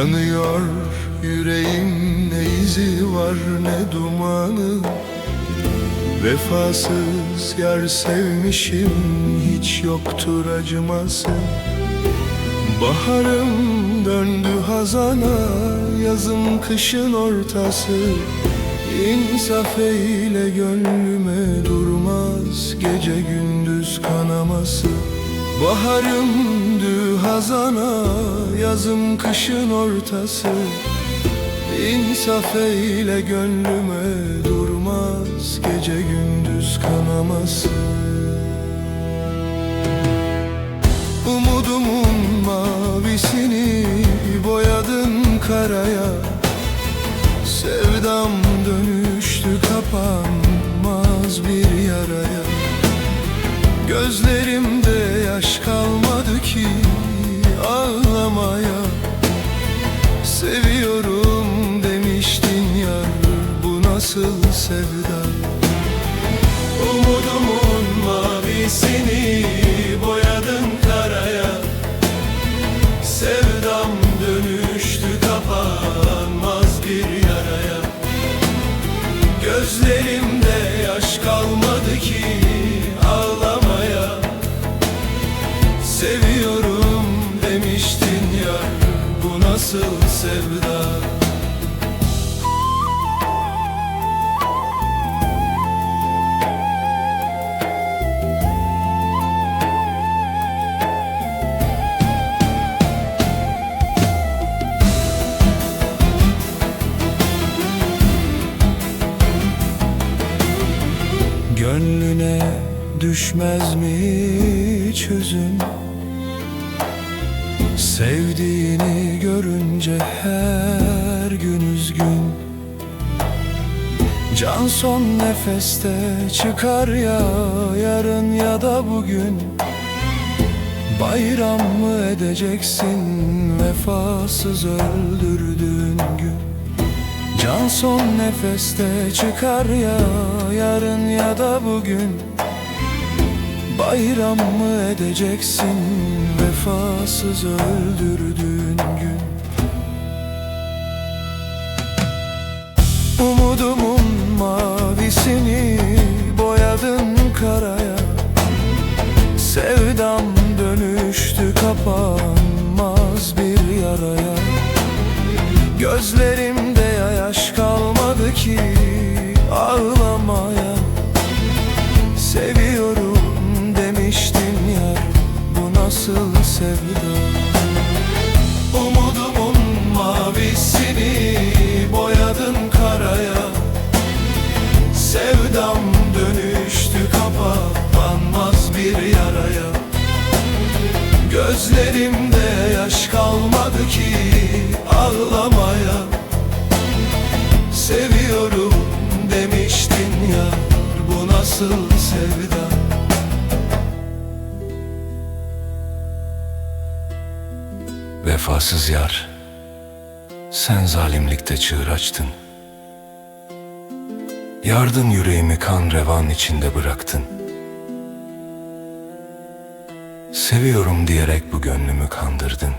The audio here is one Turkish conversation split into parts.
Yanıyor yüreğim ne izi var ne dumanı. Vefasız yar sevmişim hiç yoktur acıması. Baharım döndü hazana yazım kışın ortası. İnsaf eyle gönlüme durmaz gece gündüz kanaması Baharım dü hazana yazım kışın ortası. İnsaf eyle gönlüme durmaz gece gündüz kanaması. Umudumun mavisini boyadın karaya. Sevdam dönüştü kapanmaz bir yaraya Gözlerimde yaş kalmadı ki ağlamaya. Seviyorum demiştin ya bu nasıl sevda nasıl sevda? Gönlüne düşmez mi hiç Sevdiğini görünce her gün üzgün. Can son nefeste çıkar ya yarın ya da bugün. Bayram mı edeceksin vefasız öldürdüğün gün? Can son nefeste çıkar ya yarın ya da bugün. Bayram mı edeceksin vefasız öldürdüğün gün Umudumun mavisini boyadın karaya. Sevdam dönüştü kapanmaz bir yaraya. Gözlerimde yaş kalmadı ki ağlamaya. Seviyorum demiştin ya bu nasıl sevda Gözlerimde yaş kalmadı ki ağlamaya. Seviyorum demiştin ya bu nasıl sevda? Vefasız yar Sen zalimlikte çığır açtın. Yardın yüreğimi kan revan içinde bıraktın Seviyorum diyerek bu gönlümü kandırdın.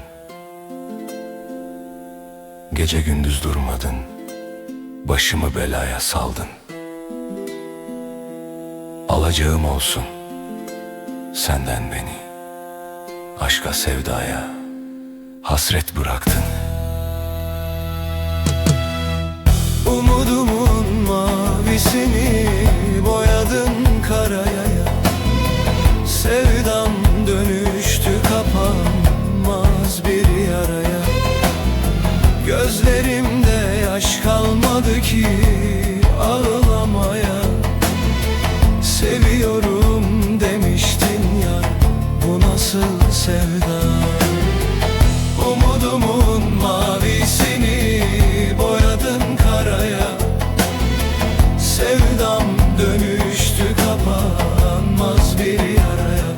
Gece gündüz durmadın Başımı belaya saldın. Alacağım olsun Senden beni Aşka sevdaya Hasret bıraktın. Umudumun mavisini boyadın karaya Seviyorum demiştin ya bu nasıl sevda? Umudumun mavisini boyadın karaya Sevdam dönüştü kapanmaz bir yaraya.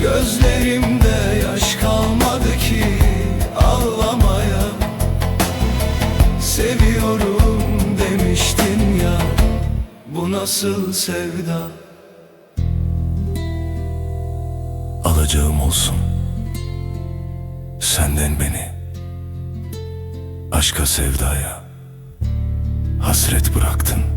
Gözlerimde yaş kalmadı ki ağlamaya Seviyorum nasıl sevda? Alacağım olsun. Senden beni. Aşka sevdaya Hasret bıraktın